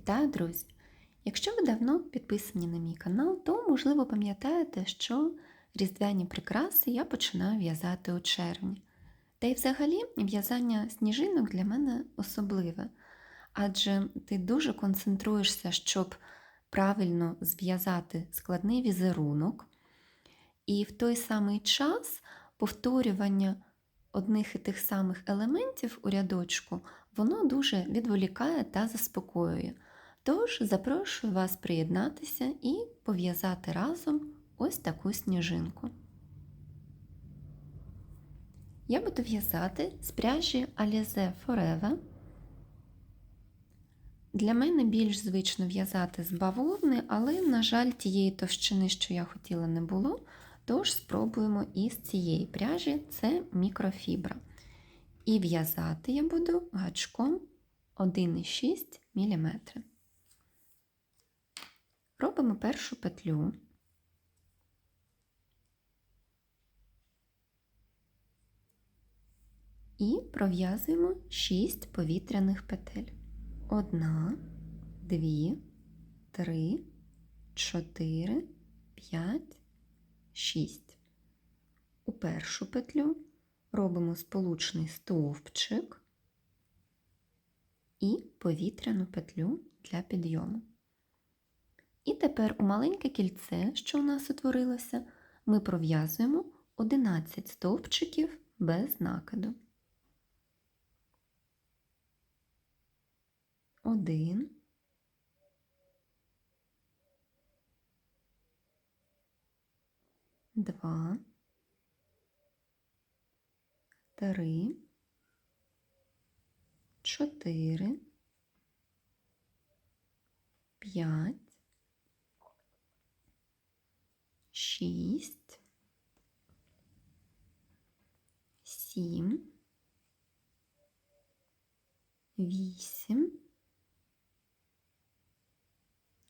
Вітаю, друзі! Якщо ви давно підписані на мій канал, то, можливо, пам'ятаєте, що різдвяні прикраси я починаю в'язати у червні. Та й взагалі в'язання сніжинок для мене особливе, адже ти дуже концентруєшся, щоб правильно зв'язати складний візерунок, і в той самий час повторювання одних і тих самих елементів у рядочку, воно дуже відволікає та заспокоює. Тож запрошую вас приєднатися і пов'язати разом ось таку сніжинку. Я буду в'язати з пряжі Alize Forever. Для мене більш звично в'язати з бавовни, але, на жаль, тієї товщини, що я хотіла, не було. Тож спробуємо із цієї пряжі це мікрофібра. І в'язати я буду гачком 1,6 мм. Робимо першу петлю. І пров'язуємо 6 повітряних петель. Одна, дві, три, чотири, п'ять, шість. У першу петлю робимо сполучний стовпчик і повітряну петлю для підйому. І тепер у маленьке кільце, що у нас утворилося, ми пров'язуємо 11 стовпчиків без накиду. Один. Два. Три. Чотири. П'ять. Шість. Сім. Вісім.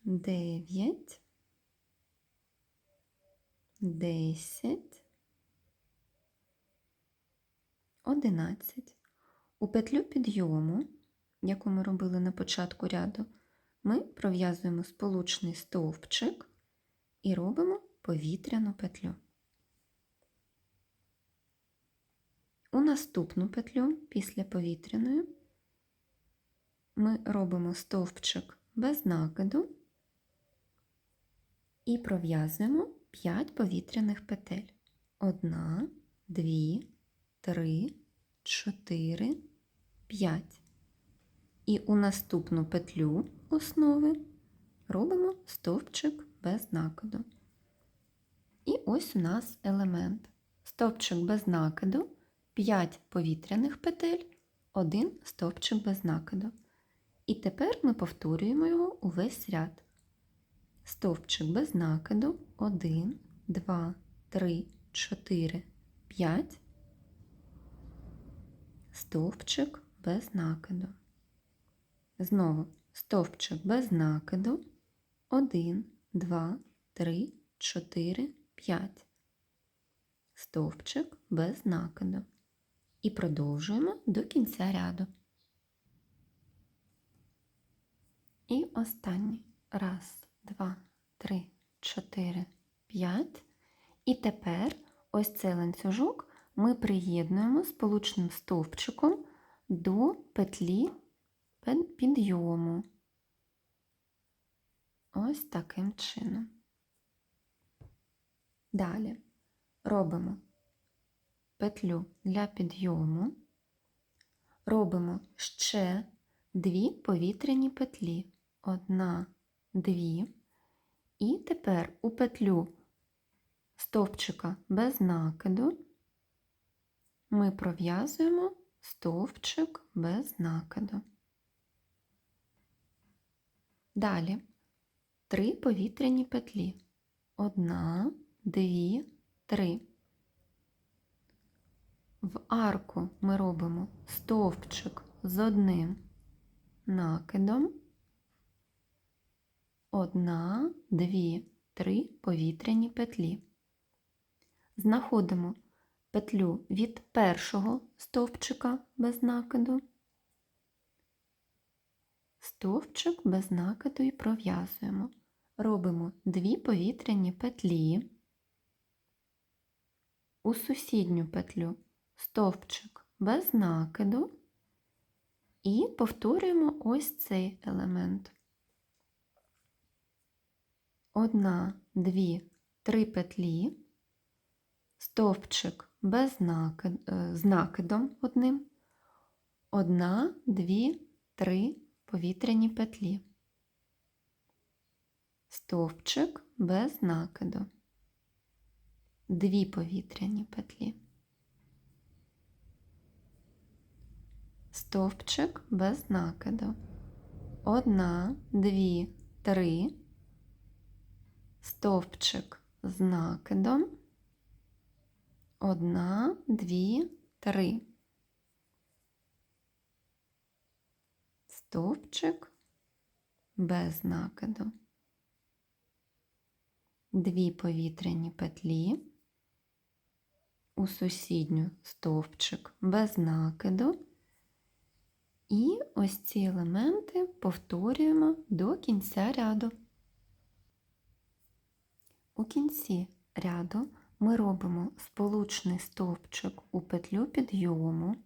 Дев'ять. Десять. Одинадцять. У петлю підйому, яку ми робили на початку ряду, ми пров'язуємо сполучний стовпчик і робимо повітряну петлю. У наступну петлю після повітряної ми робимо стовпчик без накиду і пров'язуємо 5 повітряних петель. Одна, дві, три, чотири, п'ять. І у наступну петлю основи робимо стовпчик без накиду. І ось у нас елемент. Стовпчик без накиду, 5 повітряних петель, 1 стовпчик без накиду. І тепер ми повторюємо його увесь ряд. Стовпчик без накиду 1, 2, 3, 4, 5. Стовпчик без накиду. Знову стовпчик без накиду 1, 2, 3, 4, 5. Стовпчик без накиду. І продовжуємо до кінця ряду. І останній. Раз, два, три, чотири, п'ять. І тепер ось цей ланцюжок ми приєднуємо сполучним стовпчиком до петлі підйому. Ось таким чином. Далі робимо петлю для підйому, робимо ще дві повітряні петлі. Одна, дві. І тепер у петлю стовпчика без накиду ми пров'язуємо стовпчик без накиду. Далі три повітряні петлі. Одна, дві, три. В арку ми робимо стовпчик з одним накидом. Одна, дві, три повітряні петлі. Знаходимо петлю від першого стовпчика без накиду, стовпчик без накиду і пров'язуємо. Робимо дві повітряні петлі. У сусідню петлю. Стовпчик без накиду. І повторюємо ось цей елемент. Одна, дві, три петлі, стовпчик без накид, е, з накидом одним, одна, дві, три повітряні петлі, стовпчик без накиду, дві повітряні петлі, стовпчик без накиду, одна, дві, три, стовпчик з накидом, одна, дві, три. Стовпчик без накиду, дві повітряні петлі, у сусідню стовпчик без накиду, і ось ці елементи повторюємо до кінця ряду. У кінці ряду ми робимо сполучний стовпчик у петлю підйому,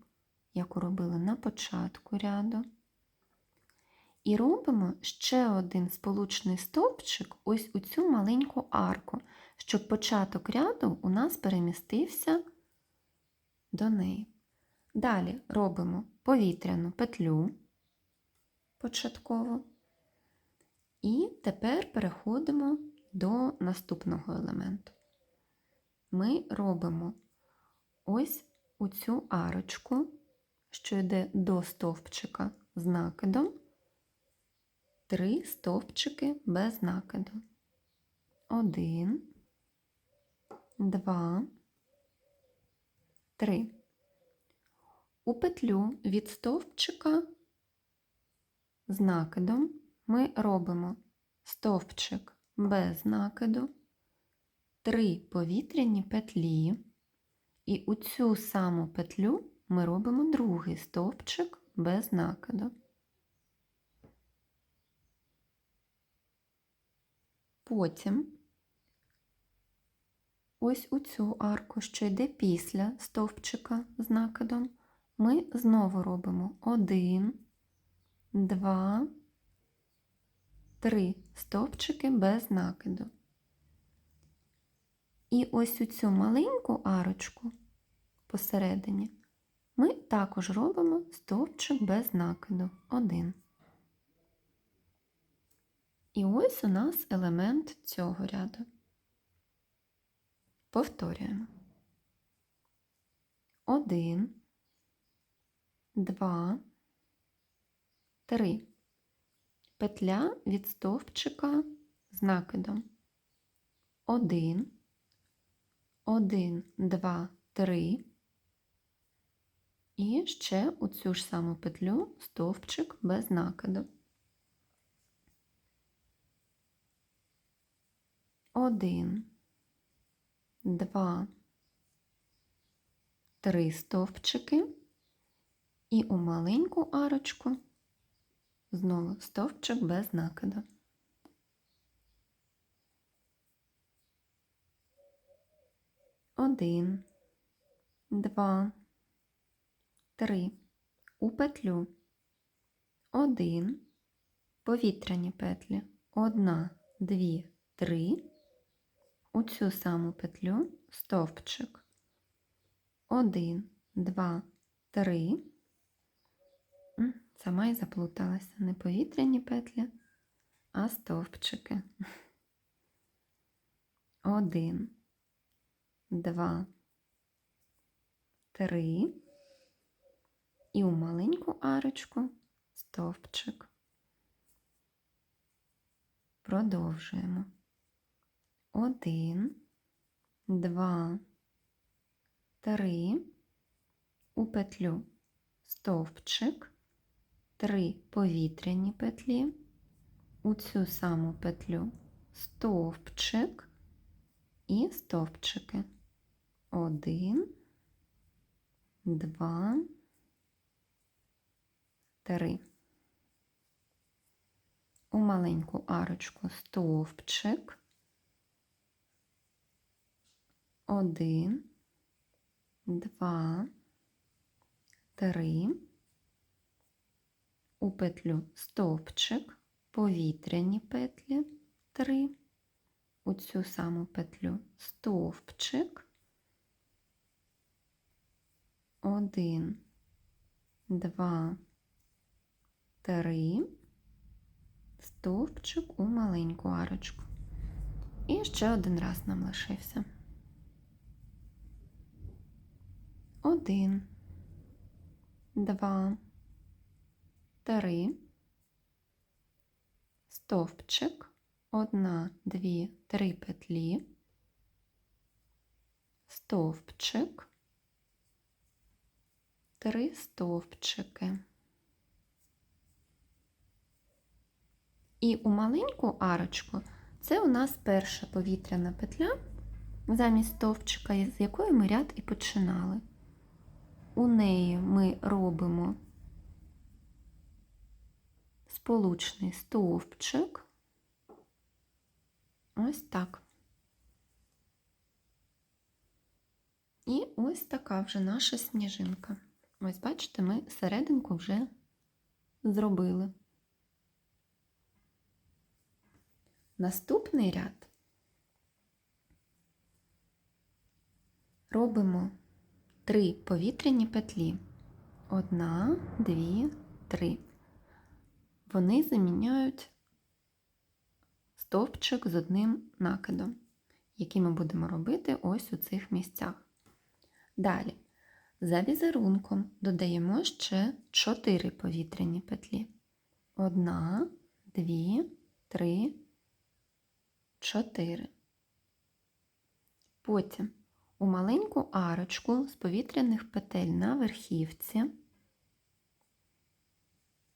яку робили на початку ряду. І робимо ще один сполучний стовпчик ось у цю маленьку арку, щоб початок ряду у нас перемістився до неї. Далі робимо повітряну петлю початково. І тепер переходимо до наступного елементу. Ми робимо ось у цю арочку, що йде до стовпчика з накидом, три стовпчики без накиду. Один, два, три. У петлю від стовпчика з накидом ми робимо стовпчик без накиду, три повітряні петлі, і у цю саму петлю ми робимо другий стовпчик без накиду. Потім ось у цю арку, що йде після стовпчика з накидом, ми знову робимо один, два, три стовпчики без накиду. І ось у цю маленьку арочку посередині ми також робимо стовпчик без накиду один. І ось у нас елемент цього ряду. Повторюємо. Один, два, три. Петля від стовпчика з накидом. Один, один, два, три. І ще у цю ж саму петлю стовпчик без накиду. Один, два, три стовпчики і у маленьку арочку знову стовпчик без накиду. Один, два, три. У петлю. Один, повітряні петлі. Одна, дві, три. У цю саму петлю стовпчик. Один, два, три. М, Сама і заплуталася. Не повітряні петлі, а стовпчики. Один, два, три. І у маленьку арочку стовпчик. Продовжуємо. Один, два, три. У петлю стовпчик, три повітряні петлі, у цю саму петлю стовпчик і стовпчики. Один, два, три. У маленьку арочку стовпчик, один, два, три, у петлю стовпчик, повітряні петлі, три, у цю саму петлю стовпчик, один, два, три, стовпчик у маленьку арочку. І ще один раз нам лишився. Один, два, три, стовпчик, одна, дві, три петлі, стовпчик, три стовпчики. І у маленьку арочку це у нас перша повітряна петля замість стовпчика, з якої ми ряд і починали. У неї ми робимо сполучний стовпчик. Ось так. І ось така вже наша сніжинка. Ось, бачите, ми серединку вже зробили. Наступний ряд робимо три повітряні петлі. Одна, дві, три. Вони заміняють стовпчик з одним накидом, який ми будемо робити ось у цих місцях. Далі, за візерунком додаємо ще 4 повітряні петлі. Одна, дві, три, чотири. Потім у маленьку арочку з повітряних петель на верхівці.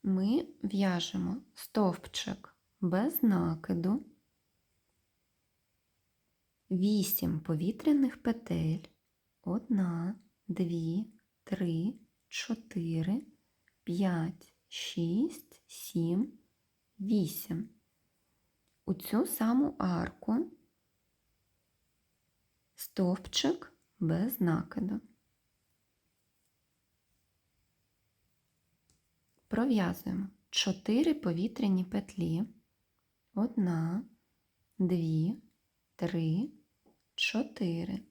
Ми в'яжемо стовпчик без накиду, 8 повітряних петель, 1, 2, 3, 4, 5, 6, 7, 8. У цю саму арку стовпчик без накиду. Пров'язуємо 4 повітряні петлі. Одна, дві, три, чотири.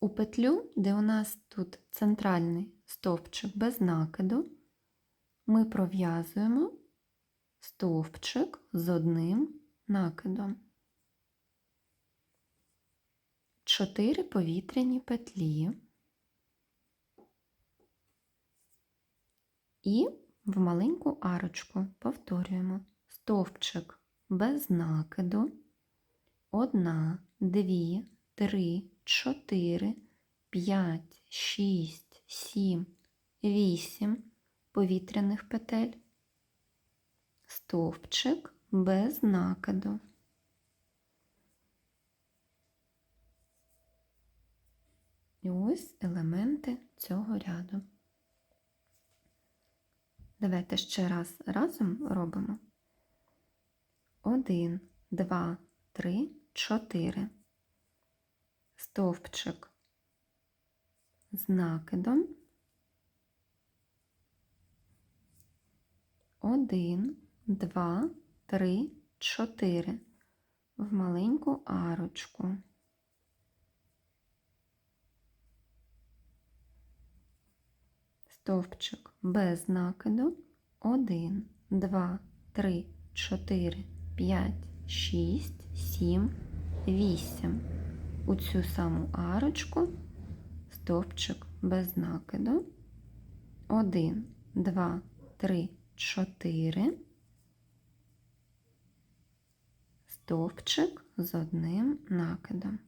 У петлю, де у нас тут центральний стовпчик без накиду, ми пров'язуємо стовпчик з одним накидом. 4 повітряні петлі. І в маленьку арочку повторюємо. Стовпчик без накиду, 1, 2, 3, 4, 5, 6, 7, 8 повітряних петель, стовпчик без накиду. І ось елементи цього ряду. Давайте ще раз разом робимо. Один, два, три, чотири. Стовпчик з накидом. Один, два, три, чотири. В маленьку арочку. Стовпчик без накиду 1, 2, 3, 4, 5, 6, 7, 8. У цю саму арочку стовпчик без накиду 1, 2, 3, 4, стовпчик з одним накидом.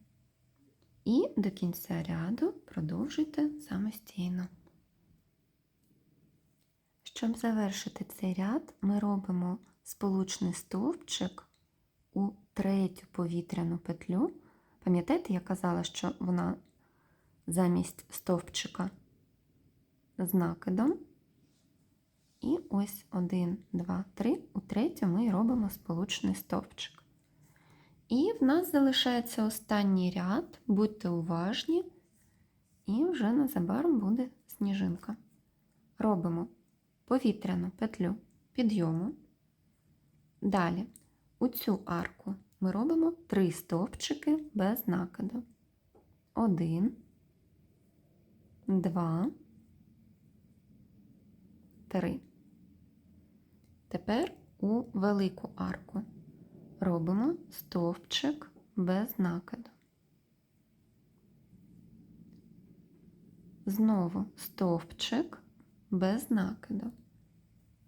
І до кінця ряду продовжуйте самостійно. Щоб завершити цей ряд, ми робимо сполучний стовпчик у третю повітряну петлю. Пам'ятаєте, я казала, що вона замість стовпчика з накидом. І ось один, два, три. У третю ми робимо сполучний стовпчик. І в нас залишається останній ряд, будьте уважні, і вже незабаром буде сніжинка. Робимо повітряну петлю підйому. Далі у цю арку ми робимо три стовпчики без накиду. Один, два, три. Тепер у велику арку робимо стовпчик без накиду. Знову стовпчик без накиду.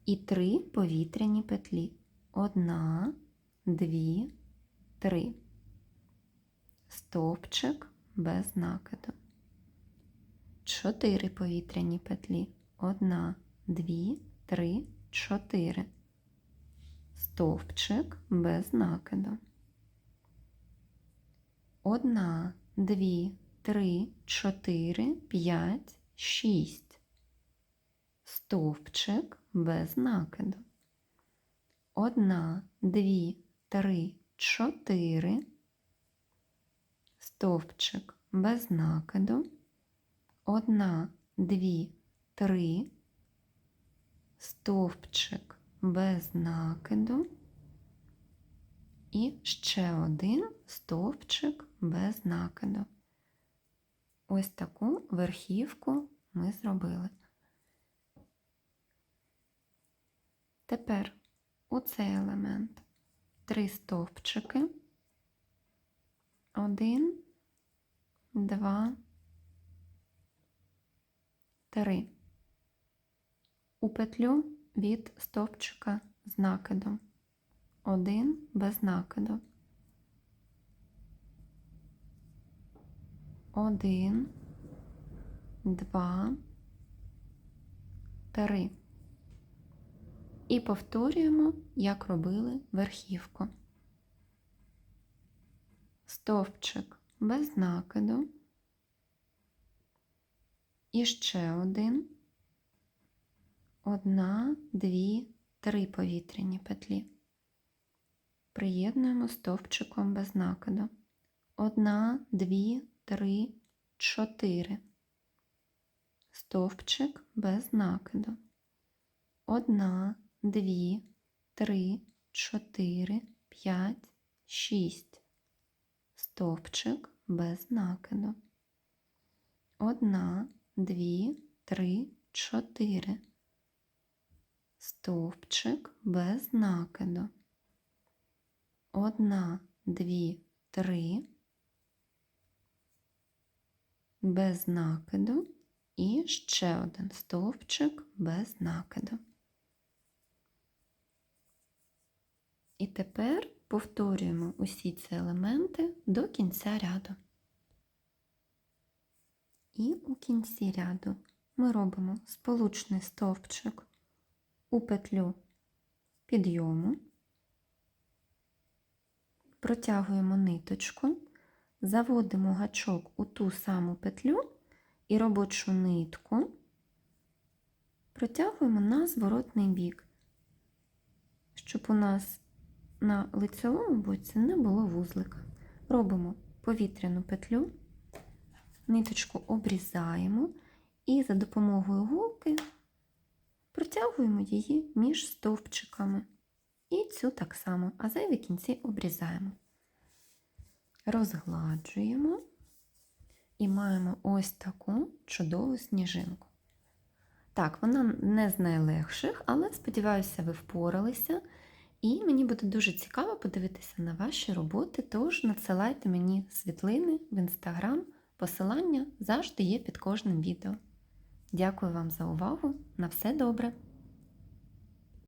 І три повітряні петлі. Одна, дві, три. Стовпчик без накиду. Чотири повітряні петлі. Одна, дві, три, чотири. Стовпчик без накиду. Одна, дві, три, чотири, п'ять, шість. Стовпчик без накиду. Одна, дві, три, чотири. Стовпчик без накиду. Одна, дві, три. Стовпчик без накиду. І ще один стовпчик без накиду. Ось таку верхівку ми зробили. Тепер у цей елемент три стовпчики. Один, два, три. У петлю від стовпчика з накидом. Один без накиду. Один, два, три. І повторюємо, як робили верхівку. Стовпчик без накиду. І ще один. Одна, дві, три повітряні петлі. Приєднуємо стовпчиком без накиду. Одна, дві, три, чотири. Стовпчик без накиду. Одна, дві, три, чотири, п'ять, шість. Стовпчик без накиду. Одна, дві, три, чотири. Стовпчик без накиду. Одна, дві, три. Без накиду і ще один стовпчик без накиду. І тепер повторюємо усі ці елементи до кінця ряду. І у кінці ряду ми робимо сполучний стовпчик у петлю підйому, протягуємо ниточку, заводимо гачок у ту саму петлю і робочу нитку протягуємо на зворотний бік, щоб у нас на лицевому боці не було вузлика. Робимо повітряну петлю, ниточку обрізаємо і за допомогою голки протягуємо її між стовпчиками. І цю так само, а зайві кінці обрізаємо. Розгладжуємо і маємо ось таку чудову сніжинку. Так, вона не з найлегших, але сподіваюся, ви впоралися. І мені буде дуже цікаво подивитися на ваші роботи, тож надсилайте мені світлини в інстаграм, посилання завжди є під кожним відео. Дякую вам за увагу! На все добре!